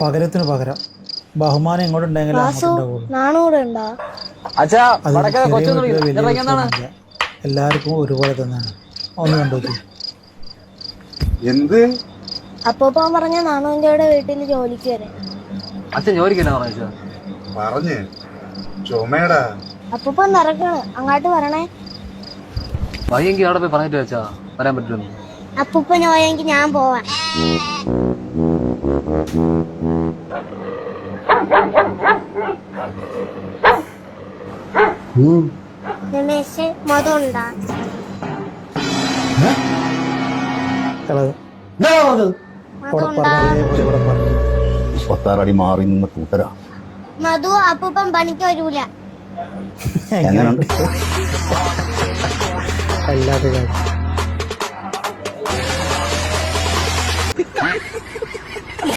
പകരത്തിന് പകരം. ബഹുമാനം ഒന്നുമില്ല. എല്ലാവർക്കും ഒരുപോലെ തന്നെയാണ്. ഒന്ന് കണ്ടോക്കി എന്ത്? അപ്പൂപ്പൻ പറഞ്ഞ നാണുവിന്റെ വീട്ടിൽ ജോലിക്ക് വരെ. അച്ഛൻ ജോലിക്കല്ലേ പറഞ്ഞു? ചുമയടാ. അപ്പൂപ്പൻ അങ്ങോട്ട് വരണേ. വയ്യെങ്കിൽ അവിടെ പോയി പറഞ്ഞിട്ട് വെച്ചാ. വരാൻ പറ്റുമെന്ന് അപ്പൂപ്പൻ പോയെങ്കിൽ ഞാൻ പോവാം. രമേശ് മാറി നിന്ന കൂട്ടരാ. മധു അപ്പൂപ്പൻ പണിക്ക് വരൂല. കാര്യം